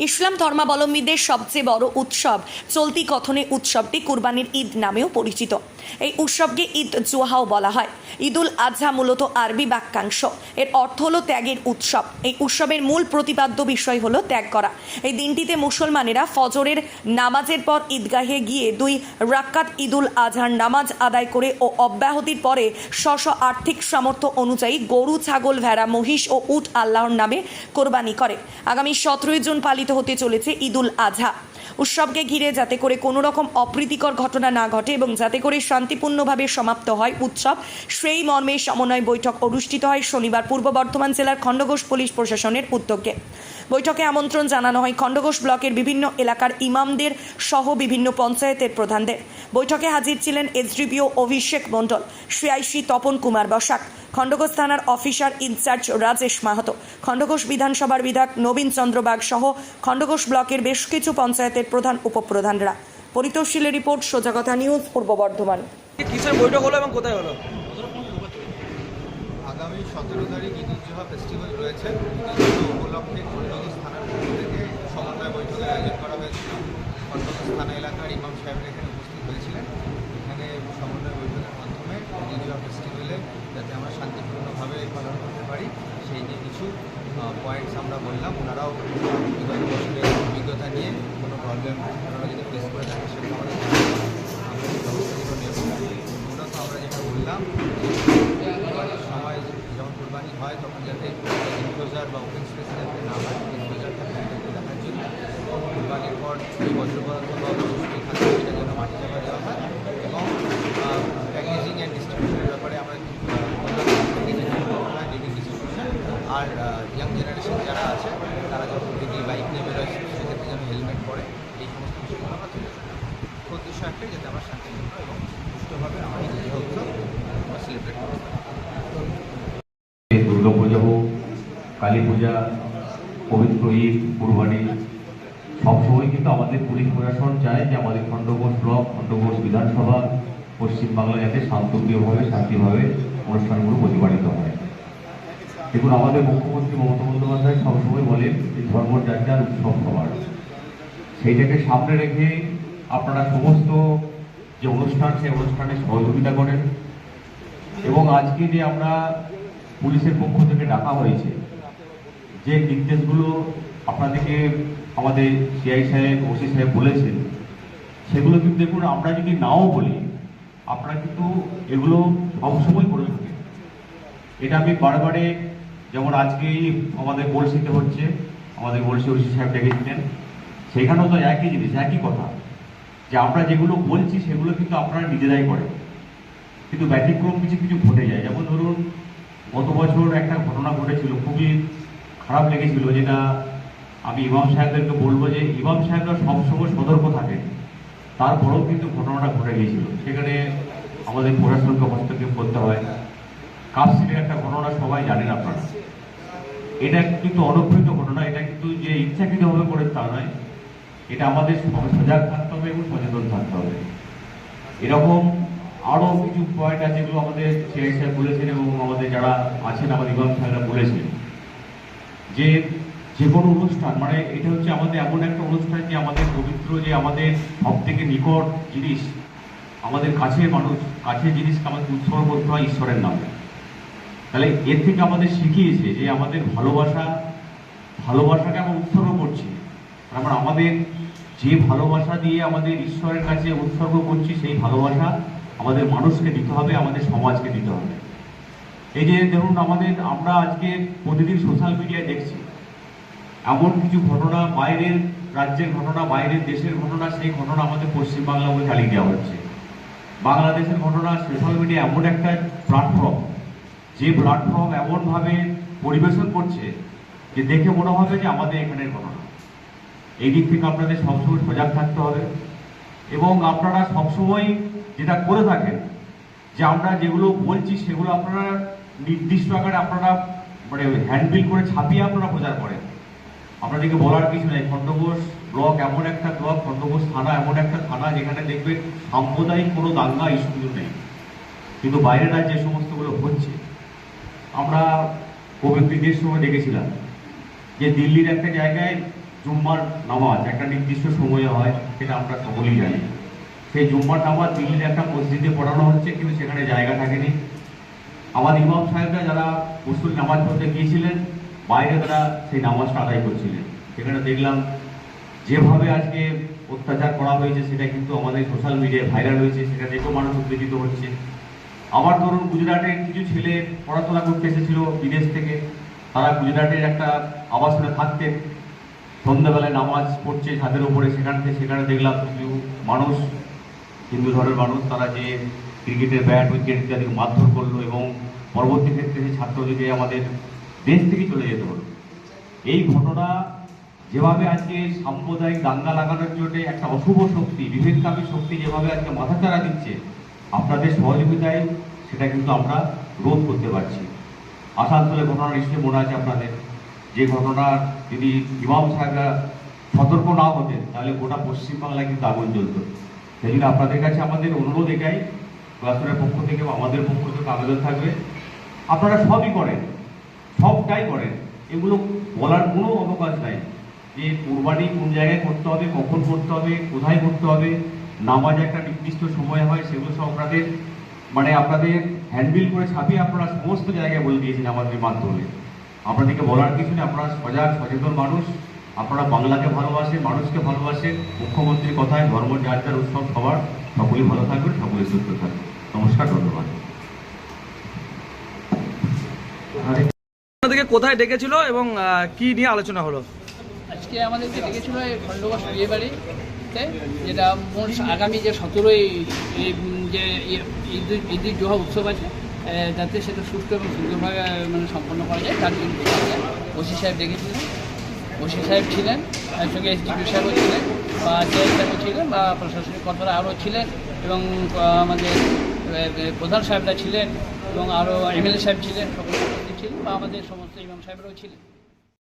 ইসলাম ধর্মাবলম্বীদের সবচেয়ে বড় উৎসব চলতি কথনে উৎসবটি কুরবানির ঈদ নামেও পরিচিত। এই উৎসবকে ঈদ জোহাও বলা হয়। ঈদুল আজহা মূলত আরবি বাক্যাংশ। এর অর্থ হলো ত্যাগের উৎসব। এই উৎসবের মূল প্রতিপাদ্য বিষয় হলো ত্যাগ করা। এই দিনটিতে মুসলমানেরা ফজরের নামাজের পর ঈদগাহে গিয়ে দুই রাক্কাত ঈদুল আজহার নামাজ আদায় করে ও অব্যাহতির পরে স্ব স্ব আর্থিক সামর্থ্য অনুযায়ী গরু, ছাগল, ভেড়া, মহিষ ও উট আল্লাহর নামে কোরবানি করে। আগামী সতেরোই জুন পালিত হতে চলেছে ঈদুল আজহা উৎসবকে ঘিরে যাতে করে কোনো রকম অপ্রীতিকর ঘটনা না ঘটে এবং যাতে করে শান্তিপূর্ণভাবে সমাপ্ত হয় উৎসব, সেই মর্মে সমন্বয় বৈঠক অনুষ্ঠিত হয় শনিবার পূর্ব বর্ধমান জেলার খণ্ডঘোষ পুলিশ প্রশাসনের উদ্যোগে। বৈঠকে আমন্ত্রণ জানানো হয় খণ্ডঘোষ ব্লকের বিভিন্ন এলাকার ইমামদের সহ বিভিন্ন পঞ্চায়েতের প্রধানদের। বৈঠকে হাজির ছিলেন এসডিপিও অভিষেক মণ্ডল সিআইসি তপন কুমার বসাক, খণ্ডঘোষ থানার officer in charge Rajesh Mahato, Khandaghosh বিধানসভার বিধায়ক নবীন চন্দ্র বাগ সহ খণ্ডঘোষ ব্লকের বেশ কিছু পঞ্চায়েতের প্রধান উপপ্রধানরা। পরিতোষীলের রিপোর্ট সোজাগথা নিউজ পূর্ব বর্ধমান। কিসের বৈঠক হলো এবং কোথায় হলো? আগামী সতেরো তারিখ ঈদ উজ্জোহা ফেস্টিভ্যাল রয়েছে। উপলক্ষে খণ্ডঘোষ থানার পক্ষ থেকে সমন্বয় বৈঠকের আয়োজন করা হয়েছিল। খণ্ডঘোষ থানা এলাকার ইমাম সাহেবরা এখানে উপস্থিত হয়েছিলেন। এখানে সমন্বয় বৈঠকের মাধ্যমে ঈদ উজ্জোহা ফেস্টিভ্যালে যাতে আমরা শান্তিপূর্ণভাবে পালন করতে পারি সেই নিয়ে কিছু পয়েন্টস আমরা বললাম। ওনারাও বিগত বছরের অভিজ্ঞতা নিয়ে কোনো প্রবলেম ওনারা যদি ফেস করে থাকে সেটা আমাদের জানাবেন। আমরা সেই ব্যবস্থাগুলো নেব মূলত আমরা যেটা বললাম কোরবানির সময় যখন কোরবানি হয়, তখন যাতে ইনক্লোজার বা ওপেন স্পেসে যাতে না হয় ইনক্লোজারটা প্যান্ডেলকে দেখার জন্য কোরবানির পর যে বজ্র পদার্থ বা থাকে, সেটা যেন মাটি চাপা দেওয়া হয় এবং প্যাকেজিং অ্যান্ড ডিস্ট্রিবিউশনের ব্যাপারে আমরা আর ইয়াং জেনারেশন যারা আছে, তারা যখন যদি বাইক নিয়ে বেরোয়, সেক্ষেত্রে যেন হেলমেট পরে, এই সমস্ত বিষয়গুলো আমরা তুলে উদ্দেশ্য একটাই, যাতে আমরা শান্তিপূর্ণ এবং সুষ্ঠুভাবে আমরা এই উৎসব আমরা সেলিব্রেট করতে পারি। কালী পূজা, পবিত্র ঈদ, কুরবানি সবসময় কিন্তু আমাদের পুলিশ প্রশাসন চায় যে আমাদের খণ্ডঘোষ ব্লক, খণ্ডঘোষ বিধানসভা পশ্চিমবাংলা যাতে শান্তপ্রিয়ভাবে, শান্তিভাবে অনুষ্ঠানগুলো প্রতিপালিত হয়। দেখুন, আমাদের মুখ্যমন্ত্রী মমতা বন্দ্যোপাধ্যায় সবসময় বলেন যে ধর্ম যার উৎসব সবার। সেইটাকে সামনে রেখে আপনারা সমস্ত যে অনুষ্ঠান, সেই অনুষ্ঠানে সহযোগিতা করেন। এবং আজকে যে আমরা পুলিশের পক্ষ থেকে ডাকা হয়েছে যে নির্দেশগুলো আপনাদেরকে আমাদের সিআই সাহেব ওসি সাহেব বলেছেন, সেগুলো কিন্তু দেখুন, আমরা যদি নাও বলি, আপনারা কিন্তু এগুলো সবসময় করে থাকেন। এটা আমি বারবারে যেমন আজকে আমাদের বলসিতে হচ্ছে, আমাদের বলসি ওসি সাহেব ডেকেছিলেন, সেখানেও তো একই জিনিস, একই কথা, যে আমরা যেগুলো বলছি, সেগুলো কিন্তু আপনারা নিজেরাই করেন। কিন্তু ব্যতিক্রম কিছু কিছু ঘটে যায়। যেমন ধরুন, গত বছর একটা ঘটনা ঘটেছিল, খুবই খারাপ লেগেছিল যেটা আমি ইমাম সাহেবদেরকে বলব যে ইমাম সাহেবরা সবসময় সতর্ক থাকে। তারপরেও কিন্তু ঘটনাটা ঘটে গিয়েছিল। সেখানে আমাদের প্রশাসনকে হস্তক্ষেপ করতে হয়। সিটের একটা ঘটনা সবাই জানেন আপনারা। এটা কিন্তু অনুপ্রেরিত ঘটনা, এটা কিন্তু যে ইচ্ছাকৃতভাবে করে তা নয়। এটা আমাদের সজাগ থাকতে হবে এবং সচেতন থাকতে হবে। এরকম আরও কিছু পয়েন্ট আছে যেগুলো আমাদের সাহেব বলেছেন এবং আমাদের যারা আছেন, আমাদের ইমাম সাহেবরা বলেছেন। যে যে কোনো অনুষ্ঠান মানে এটা হচ্ছে আমাদের এমন একটা অনুষ্ঠান যে আমাদের পবিত্র, যে আমাদের সব থেকে নিকট জিনিস, আমাদের কাছের মানুষ, কাছের জিনিসকে আমাদের উৎসর্গ করতে হয় ঈশ্বরের নামে। তাহলে এর থেকে আমাদের শিখিয়েছে যে আমাদের ভালোবাসা, ভালোবাসাকে আমরা উৎসর্গ করছি। তারপর আমাদের যে ভালোবাসা দিয়ে আমাদের ঈশ্বরের কাছে উৎসর্গ করছি, সেই ভালোবাসা আমাদের মানুষকে দিতে হবে, আমাদের সমাজকে দিতে হবে। এই যে ধরুন আমাদের, আমরা আজকে প্রতিদিন সোশ্যাল মিডিয়ায় দেখছি। এমন কিছু ঘটনা, বাইরের রাজ্যের ঘটনা, বাইরের দেশের ঘটনা, সেই ঘটনা আমাদের পশ্চিমবাংলা বলে চালিয়ে দেওয়া হচ্ছে। বাংলাদেশের ঘটনা সোশ্যাল মিডিয়া এমন একটা প্ল্যাটফর্ম যে প্ল্যাটফর্ম এমনভাবে পরিবেশন করছে যে দেখে মনে হবে যে আমাদের এখানের ঘটনা। এই দিক থেকে আপনাদের সবসময় সজাগ থাকতে হবে এবং আপনারা সবসময় যেটা করে থাকেন, যে আমরা যেগুলো বলছি সেগুলো আপনারা নির্দিষ্ট আকারে আপনারা মানে হ্যান্ডবিল করে ছাপিয়ে আপনারা প্রচার করেন। আপনাদেরকে বলার কিছু নেই। খণ্ডঘোষ ব্লক এমন একটা ব্লক, খণ্ডঘোষ থানা এমন একটা থানা যেখানে দেখবেন সাম্প্রদায়িক কোনো দাঙ্গা ইস্যু নেই। কিন্তু বাইরের রাজ্যে যে সমস্তগুলো হচ্ছে, আমরা কোভিড সময় দেখেছিলাম যে দিল্লির একটা জায়গায় জুম্মার নামাজ, একটা নির্দিষ্ট সময়ে হয় সেটা আমরা সকলেই জানি। সেই জুম্মার নামাজ দিল্লির একটা মসজিদে পড়ানো হচ্ছে, কিন্তু সেখানে জায়গা থাকেনি। আমার ইমাম সাহেবরা যারা মুসলিম নামাজ পড়তে গিয়েছিলেন, বাইরে তারা সেই নামাজটা আদায় করছিলেন। সেখানে দেখলাম, যেভাবে আজকে অত্যাচার করা হয়েছে, সেটা কিন্তু আমাদের সোশ্যাল মিডিয়ায় ভাইরাল হয়েছে সেটা দেখেও মানুষ উত্তেজিত হচ্ছে। আবার ধরুন গুজরাটের কিছু ছেলে পড়াশোনা করতে এসেছিল বিদেশ থেকে। তারা গুজরাটের একটা আবাসনে থাকতেন। সন্ধ্যাবেলায় নামাজ পড়ছে ছাদের উপরে, সেখান থেকে সেখানে দেখলাম কিছু মানুষ, হিন্দু ধর্মের মানুষ, তারা যে ক্রিকেটের ব্যাট, উইকেট ইত্যাদি মারধর করল এবং পরবর্তী ক্ষেত্রে সেই ছাত্রদেরকে আমাদের দেশ থেকে চলে যেতে হলো এই ঘটনা যেভাবে আজকে সাম্প্রদায়িক দাঙ্গা লাগানোর জন্য একটা অশুভ শক্তি বিভেদকামী শক্তি যেভাবে আজকে মাথাচাড়া দিচ্ছে, আপনাদের সহযোগিতায় সেটা কিন্তু আমরা রোধ করতে পারছি। আসানসোলের ঘটনা নিশ্চয়ই মনে আছে আপনাদের, যে ঘটনার যদি ইমাম সাহেবরা সতর্ক না হতেন, তাহলে গোটা পশ্চিমবাংলায় কিন্তু আগুন জ্বলত। সেই জন্য আপনাদের কাছে আমাদের অনুরোধ এটাই ক্লাসের পক্ষ থেকে আমাদের পক্ষ থেকে আবেদন থাকবে আপনারা সবই করেন। সবটাই করেন। এগুলো বলার কোনো অবকাশ নাই। যে কোরবানি কোন জায়গায় করতে হবে, কখন করতে হবে, কোথায় করতে হবে, নামাজ একটা নির্দিষ্ট সময় হয়, সেগুলো সব আপনাদের মানে আপনাদের হ্যান্ডবিল করে ছাপিয়ে আপনারা সমস্ত জায়গায় বলে দিয়েছেন আমাদের মাধ্যমে। আপনাদেরকে বলার কিছু নেই, আপনারা সজাগ, সচেতন মানুষ। আপনারা বাংলাকে ভালোবাসেন, মানুষকে ভালোবাসেন। মুখ্যমন্ত্রীর কথায় ধর্ম, যার যার উৎসব সবার। সকলেই ভালো থাকবেন, সকলেই সুস্থ থাকবেন। নমস্কার, ধন্যবাদ। আপনাদেরকে কোথায় ডেকেছিল এবং কি নিয়ে আলোচনা হলো? আজকে আমাদেরকে ডেকেছিল এই খণ্ডবাস বিয়ে বাড়িতে যেটা আগামী যে সতেরোই যে ঈদ ঈদ জোহা উৎসব আছে যাতে সেটা সুস্থ এবং সুন্দরভাবে মানে সম্পন্ন করা যায়, তার জন্য ওসি সাহেব ডেকেছিলেন। ওসি সাহেব ছিলেন তার সঙ্গে এসডিপি সাহেবও ছিলেন, বা জেআই সাহেবও ছিলেন, বা প্রশাসনিক কর্তারা আরও ছিলেন এবং আমাদের প্রধান সাহেবরা ছিলেন এবং আরও এমএলএ সাহেব ছিলেন সকল ছিলেন বা আমাদের সমস্ত ইমাম সাহেবরাও ছিলেন।